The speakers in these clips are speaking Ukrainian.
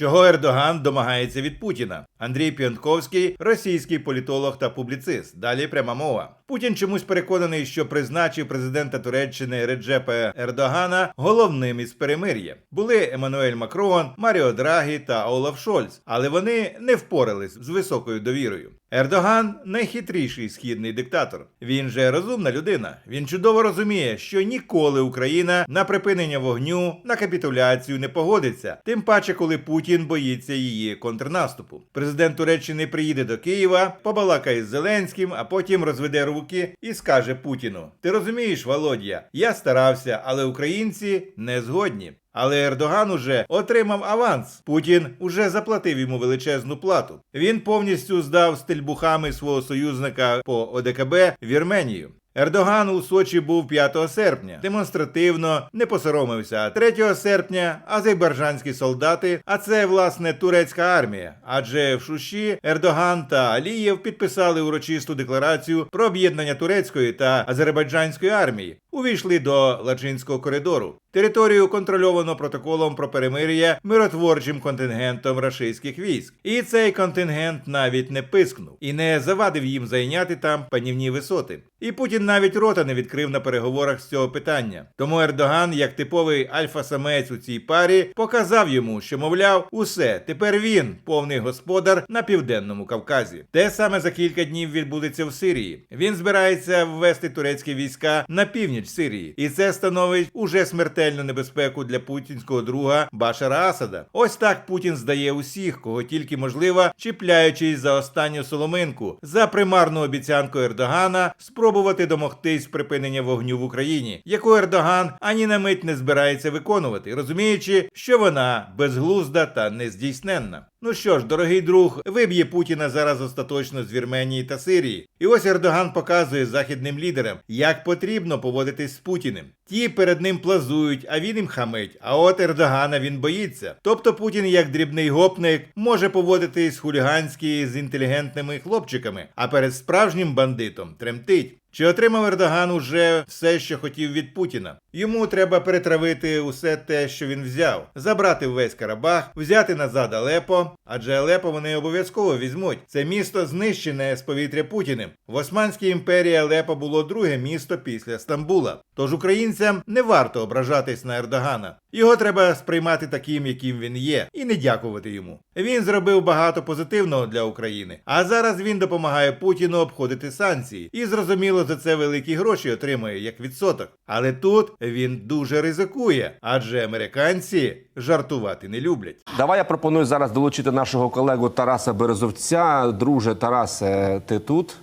Чого Ердоган домагається від Путіна? Андрій Піонтковський, російський політолог та публіцист. Далі пряма мова. Путін чомусь переконаний, що призначив президента Туреччини Реджепа Ердогана головним із перемир'я. Були Еммануель Макрон, Маріо Драгі та Олаф Шольц, але вони не впорались з високою довірою. Ердоган найхитріший східний диктатор. Він же розумна людина. Він чудово розуміє, що ніколи Україна на припинення вогню, на капітуляцію не погодиться. Тим паче, коли Путін боїться її контрнаступу. Президент Туреччини приїде до Києва, побалакає з Зеленським, а потім розведе руки і скаже Путіну: Ти розумієш, Володя, я старався, але українці не згодні. Але Ердоган уже отримав аванс. Путін уже заплатив йому величезну плату. Він повністю здав стильбухами свого союзника по ОДКБ Вірменію. Ердоган у Сочі був 5 серпня. Демонстративно не посоромився. 3 серпня азербайджанські солдати, а це власне турецька армія. Адже в Шуші Ердоган та Алієв підписали урочисту декларацію про об'єднання турецької та азербайджанської армії. Увійшли до Лачинського коридору. Територію контрольовано протоколом про перемир'я миротворчим контингентом рашистських військ. І цей контингент навіть не пискнув і не завадив їм зайняти там панівні висоти. І Путін навіть рота не відкрив на переговорах з цього питання. Тому Ердоган, як типовий альфа-самець у цій парі, показав йому, що мовляв, усе тепер він повний господар на південному Кавказі. Те саме за кілька днів відбудеться в Сирії. Він збирається ввести турецькі війська на північ Сирії, і це становить уже смертельну небезпеку для путінського друга Башара Асада. Ось так Путін здає усіх, кого тільки можливо, чіпляючись за останню соломинку, за примарну обіцянку Ердогана спробувати домогтись припинення вогню в Україні, яку Ердоган ані на мить не збирається виконувати, розуміючи, що вона безглузда та нездійсненна. Ну що ж, дорогий друг, виб'є Путіна зараз остаточно з Вірменії та Сирії. І ось Ердоган показує західним лідерам, як потрібно поводитись з Путіним. Ті перед ним плазують, а він їм хамить. А от Ердогана він боїться. Тобто Путін, як дрібний гопник, може поводитись хуліганськи з інтелігентними хлопчиками, а перед справжнім бандитом тремтить. Чи отримав Ердоган уже все, що хотів від Путіна? Йому треба перетравити усе те, що він взяв, забрати весь Карабах, взяти назад Алепо, адже Алепо вони обов'язково візьмуть. Це місто знищене з повітря Путіним. В Османській імперії Алепо було друге місто після Стамбула. Тож українцям не варто ображатись на Ердогана. Його треба сприймати таким, яким він є, і не дякувати йому. Він зробив багато позитивного для України, а зараз він допомагає Путіну обходити санкції. І зрозуміло, за це великі гроші отримує як відсоток. Але тут він дуже ризикує, адже американці жартувати не люблять. Давай я пропоную зараз долучити нашого колегу Тараса Березовця. Друже Тарасе, ти тут?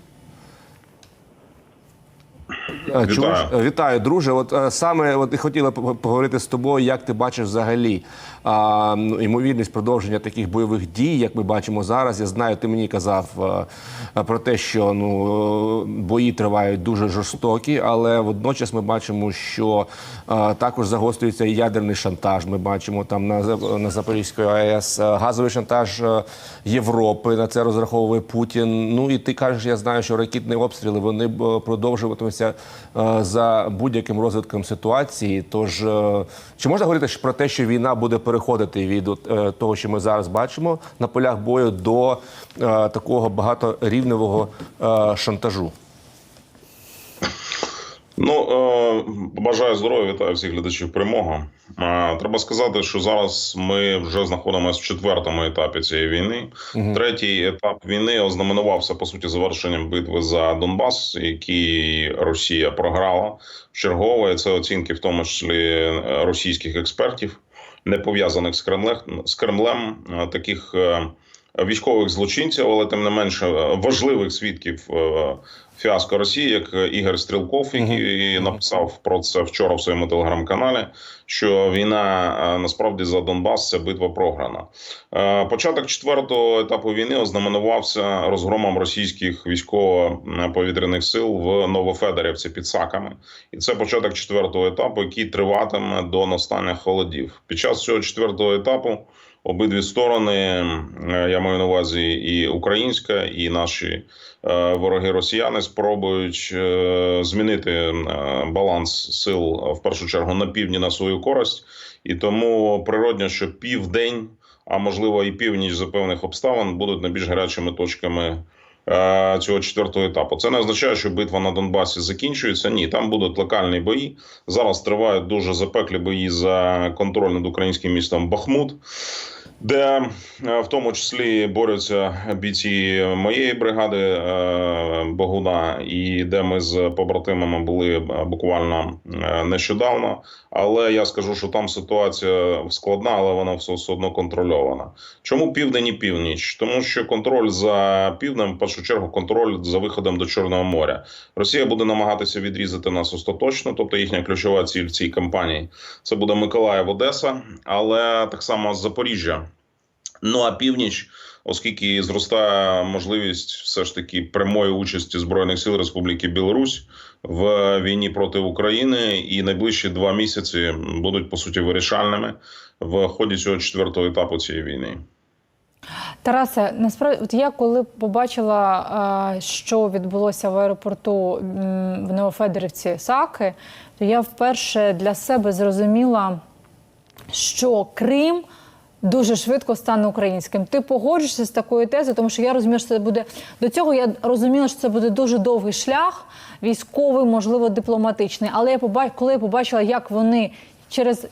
Е, Чуєш? Е, Вітаю, друже. От е, саме от і хотіла по- поговорити з тобою, як ти бачиш взагалі а, ну, ймовірність продовження таких бойових дій, як ми бачимо зараз. Я знаю, ти мені казав е, про те, що ну бої тривають дуже жорстокі, але водночас ми бачимо, що е, також загострюється і ядерний шантаж. Ми бачимо там на на Запорізької АЕС газовий шантаж Європи. На це розраховує Путін. Ну і ти кажеш, я знаю, що ракетні обстріли вони продовжуватимуться за будь-яким розвитком ситуації. Тож е, чи можна говорити про те, що війна буде переходити від е, того, що ми зараз бачимо на полях бою, до е, такого багаторівневого е, шантажу? Ну, е, бажаю здоров'я, вітаю всіх глядачів перемога. Е, треба сказати, що зараз ми вже знаходимося в четвертому етапі цієї війни. Третій етап війни ознаменувався по суті завершенням битви за Донбас, який Росія програла вчергово. І Це оцінки, в тому числі е, російських експертів, не пов'язаних з Кремлем з Кремлем, таких. Військових злочинців, але тим не менше е, важливих свідків е, фіаско Росії, як Ігор Стрілков, який написав про це вчора в своєму телеграм-каналі. Що війна е, насправді за Донбас це битва програна. Початок четвертого етапу війни ознаменувався розгромом російських військово-повітряних сил в Новофедорівці під Саками, і це початок четвертого етапу, який триватиме до настання холодів. Під час цього четвертого етапу обидві сторони, е, я маю на увазі і українська, і наші е, вороги росіяни спробують е, змінити баланс сил в першу чергу на півдні на свою користь, і тому природньо, що південь а можливо і північ за певних обставин будуть найбільш гарячими точками цього четвертого етапу. Це не означає, що битва на Донбасі закінчується. Ні, там будуть локальні бої. Зараз тривають дуже запеклі бої за контроль над українським містом Бахмут. Де е, в тому числі борються бійці моєї бригади е, Богуна, і де ми з побратимами були буквально е, нещодавно. Але я скажу, що там ситуація складна, але вона все одно контрольована. Чому південь і північ? Тому що контроль за півднем, в першу чергу, контроль за виходом до Чорного моря. Росія буде намагатися відрізати нас остаточно, тобто їхня ключова ціль в цій кампанії це буде Миколаїв, Одеса, але так само Запоріжжя. Ну а північ, оскільки зростає можливість все ж таки прямої участі збройних сил Республіки Білорусь в війні проти України, і найближчі два місяці будуть по суті вирішальними в ході цього четвертого етапу цієї війни. Тарасе, насправді, от я коли побачила, е, що відбулося в аеропорту в Новофедерівці Саки, то я вперше для себе зрозуміла, що Крим дуже швидко стане українським. Ти погоджуєшся з такою тезою, тому що я розумію, що це буде до цього. Я розуміла, що це буде дуже довгий шлях, військовий, можливо, дипломатичний. Але я побач, коли я побачила, як вони через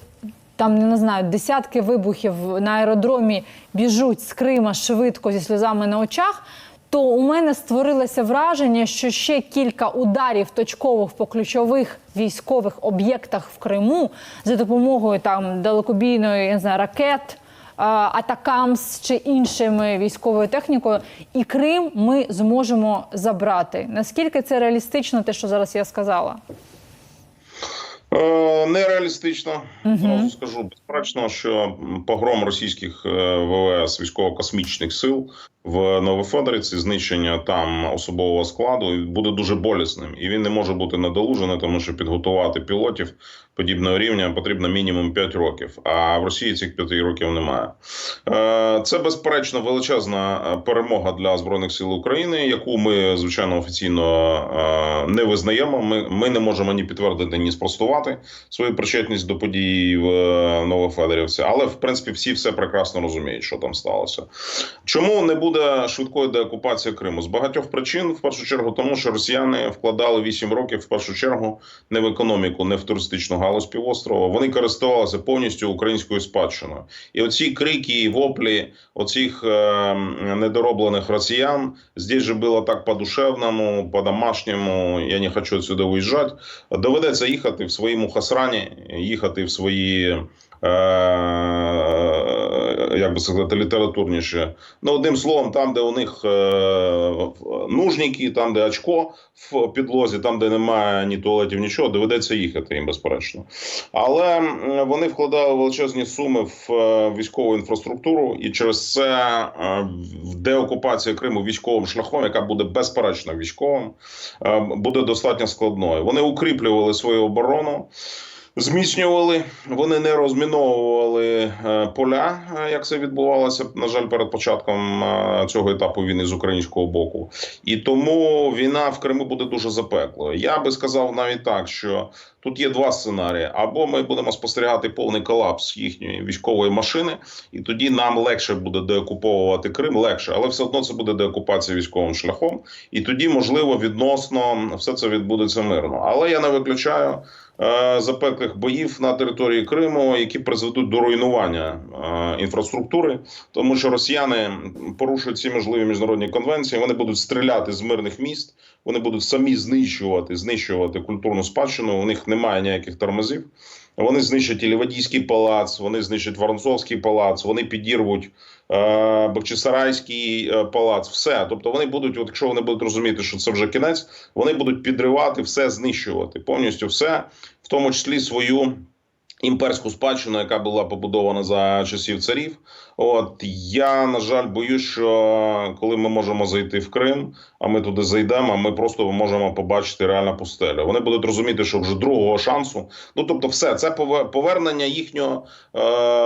там не знаю, десятки вибухів на аеродромі біжуть з Крима швидко зі сльозами на очах. То у мене створилося враження, що ще кілька ударів точкових по ключових військових об'єктах в Криму за допомогою там далекобійної я не знаю, ракет, атакамс чи іншими військовою технікою, і Крим ми зможемо забрати. Наскільки це реалістично, те, що зараз я сказала? Е, Нереалістично зразу скажу безперечно, що погром російських е, ВВС військово-космічних сил в Новофедориці, знищення там особового складу буде дуже болісним, і він не може бути недолужений, тому що підготувати пілотів подібного рівня потрібно мінімум 5 років. А в Росії цих 5 років немає. Е, Це безперечно величезна е, перемога для збройних сил України, яку ми звичайно офіційно е, не визнаємо. Ми, не можемо ні підтвердити, ні спростувати свою причетність до подій в Новофедорівці. Але в принципі всі все прекрасно розуміють, що там сталося. Чому не буде швидкої деокупації Криму? З багатьох причин, в першу чергу, тому що росіяни вкладали 8 років в першу чергу не в економіку, не в туристичну галузь півострова. Вони користувалися повністю українською спадщиною. І оці крики, і воплі оцих е, недороблених росіян здесь же було так по-душевному, по-домашньому. Я не хочу сюди виїжджати. Доведеться їхати в своєму хасрані, їхати в свої. Е, як би сказати, літературніше. Ну, одним словом, там, де у них е, нужники, там, де очко в підлозі, там, де немає ні туалетів, нічого, доведеться їхати їм, безперечно. Але вони вкладали величезні суми в е, військову інфраструктуру, і через це е, деокупація Криму військовим шляхом, яка буде безперечно військовим, буде достатньо складною. Вони укріплювали свою оборону. Зміцнювали, вони не розміновували е, поля, е, як це відбувалося, на жаль, перед початком е, цього етапу війни з українського боку. І тому війна в Криму буде дуже запеклою. Я би сказав навіть так, що тут є два сценарії: або ми будемо спостерігати повний колапс їхньої військової машини, і тоді нам легше буде деокуповувати Крим, легше, але все одно це буде деокупація військовим шляхом. І тоді, можливо, відносно все це відбудеться мирно. Але я не виключаю запеклих боїв на території Криму, які призведуть до руйнування е, інфраструктури, тому що росіяни порушують ці можливі міжнародні конвенції. Вони будуть стріляти з мирних міст, вони будуть самі знищувати, знищувати культурну спадщину. У них немає ніяких тормозів. Вони знищать і Лівадійський палац, вони знищать Воронцовський палац, вони підірвуть е, Бахчисарайський е, палац. Все. Тобто вони будуть, от якщо вони будуть розуміти, що це вже кінець, вони будуть підривати все, знищувати повністю все, в тому числі свою. Імперську спадщину, яка була побудована за часів царів, от я на жаль боюсь, що коли ми можемо зайти в Крим, а ми туди зайдемо, ми просто можемо побачити реальну пустелю. Вони будуть розуміти, що вже другого шансу. Ну тобто, все це повернення їхнього е,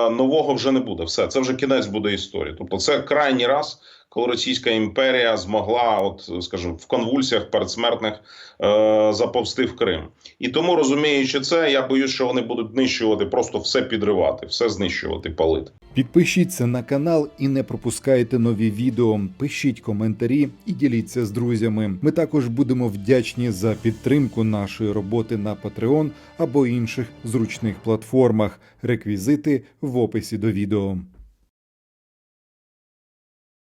нового вже не буде. Все це вже кінець буде історії. Тобто, це крайній раз, коли Російська імперія змогла, от скажімо, в конвульсіях передсмертних е, заповзти в Крим. І тому розуміючи це, я боюсь, що вони будуть знищувати, просто все підривати, все знищувати, палити. Підпишіться на канал і не пропускайте нові відео. Пишіть коментарі і діліться з друзями. Ми також будемо вдячні за підтримку нашої роботи на Patreon або інших зручних платформах. Реквізити в описі до відео.